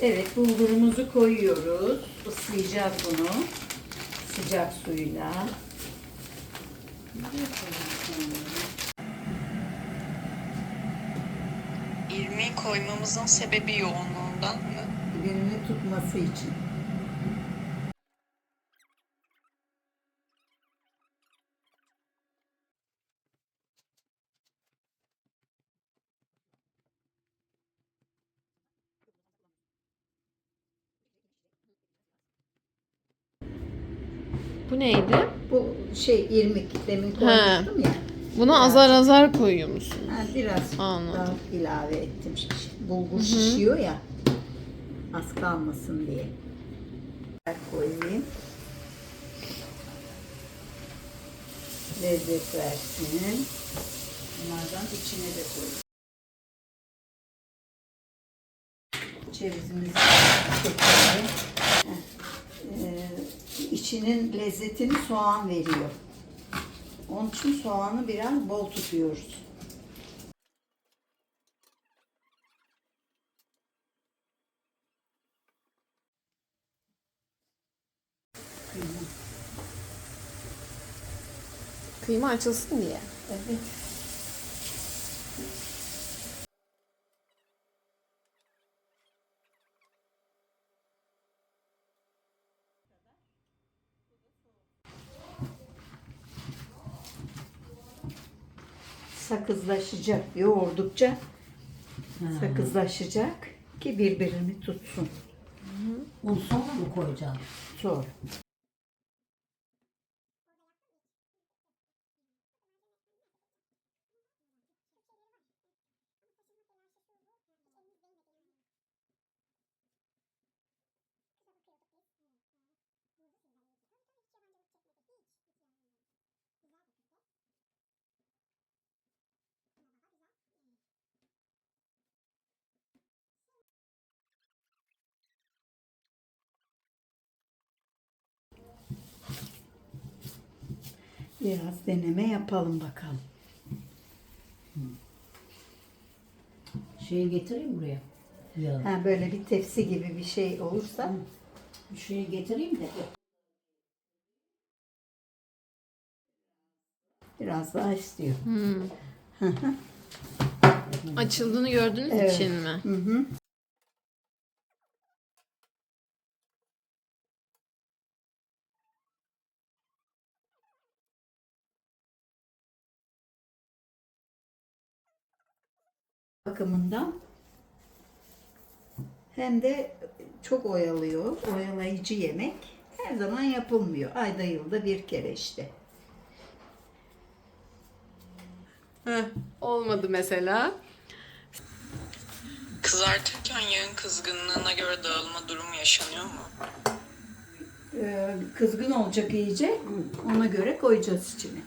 Evet bulgurumuzu koyuyoruz. Islayacağız bunu. Sıcak suyla. İlmi koymamızın sebebi yoğunluğundan mı? Birbirini tutması için. Bu neydi? Bu şey irmik demin koymuştum ya. Bunu azar azar koyuyor musun? Ha, biraz Anladım. daha ilave ettim. Bulgur şişiyor ya. Az kalmasın diye. Koyayım. Lezzet versin. Bunlardan içine de koyayım. Cevizimizi içinin lezzetini soğan veriyor. Onun için soğanı biraz bol tutuyoruz. Kıyma açılsın diye. Evet. Sakızlaşacak. Yoğurdukça sakızlaşacak ki birbirini tutsun. Un sonra mı koyacağım? Zor. Biraz deneme yapalım bakalım. Şeyi getireyim buraya. Ya. Ha, böyle bir tepsi gibi bir şey olursa Bir şeyi getireyim de. biraz daha istiyor. Açıldığını gördüğünüz Evet. için mi? Hı hı. Bakımından hem de çok oyalıyor. Oyalayıcı yemek her zaman yapılmıyor. Ayda yılda bir kere işte. Heh, olmadı mesela. Kızartırken yağın kızgınlığına göre dağılma durumu yaşanıyor mu? Ee, kızgın olacak iyice. Ona göre koyacağız içine.